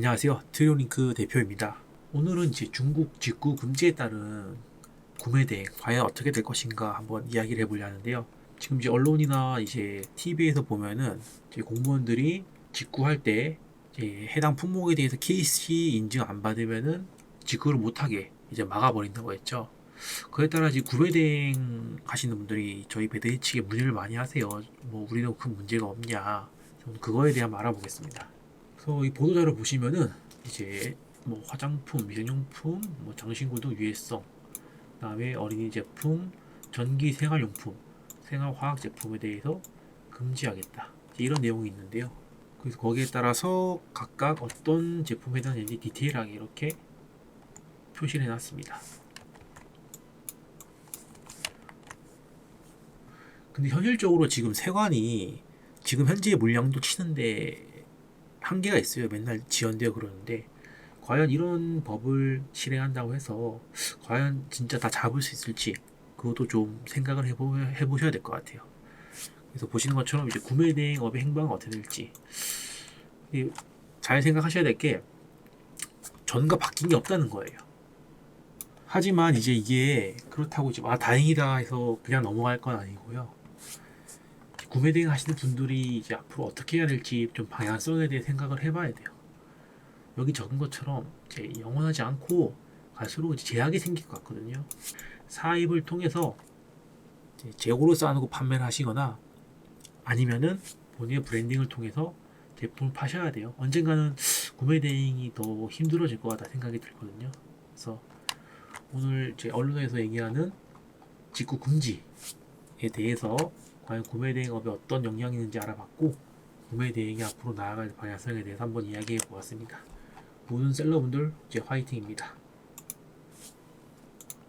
안녕하세요. 트리오링크 대표입니다. 오늘은 이제 중국 직구 금지에 따른 구매 대행 과연 어떻게 될 것인가 한번 이야기를 해보려 하는데요. 지금 이제 언론이나 이제 TV에서 보면은 이제 공무원들이 직구할 때 이제 해당 품목에 대해서 KC 인증 안 받으면은 직구를 못하게 이제 막아버린다고 했죠. 그에 따라 이제 구매 대행 하시는 분들이 저희 배대 측에 문의를 많이 하세요. 뭐 우리는 큰 문제가 없냐. 그거에 대한 알아보겠습니다. 그래서 이 보도자료 보시면은 이제 뭐 화장품, 미생용품, 뭐 장신구 유해성, 그다음에 어린이 제품, 전기 생활용품, 생활화학 제품에 대해서 금지하겠다. 이런 내용이 있는데요. 그래서 거기에 따라서 각각 어떤 제품에 해당되는지 디테일하게 이렇게 표시를 해놨습니다. 근데 현실적으로 지금 세관이 지금 현재 물량도 치는데 한계가 있어요. 맨날 지연되어 그러는데 과연 이런 법을 실행한다고 해서 과연 진짜 다 잡을 수 있을지 그것도 좀 생각을 해보, 해보셔야 될 것 같아요. 그래서 보시는 것처럼 이제 구매 대행업의 행방은 어떻게 될지 이- 잘 생각하셔야 될 게 전과 바뀐 게 없다는 거예요. 하지만 이제 이게 그렇다고 이제 아 다행이다 해서 그냥 넘어갈 건 아니고요. 구매 대행 하시는 분들이 이제 앞으로 어떻게 해야 될지 좀 방향성에 대해 생각을 해봐야 돼요. 여기 적은 것처럼 이제 영원하지 않고 갈수록 이제 제약이 생길 것 같거든요. 사입을 통해서 재고로 쌓아놓고 판매를 하시거나 아니면은 본인의 브랜딩을 통해서 제품을 파셔야 돼요. 언젠가는 구매 대행이 더 힘들어질 것 같다 생각이 들거든요. 그래서 오늘 제 언론에서 얘기하는 직구 금지에 대해서 과연 구매 대행업에 어떤 영향이 있는지 알아봤고 구매 대행이 앞으로 나아갈 방향성에 대해서 한번 이야기해 보았습니다. 모든 셀러분들 이제 화이팅입니다.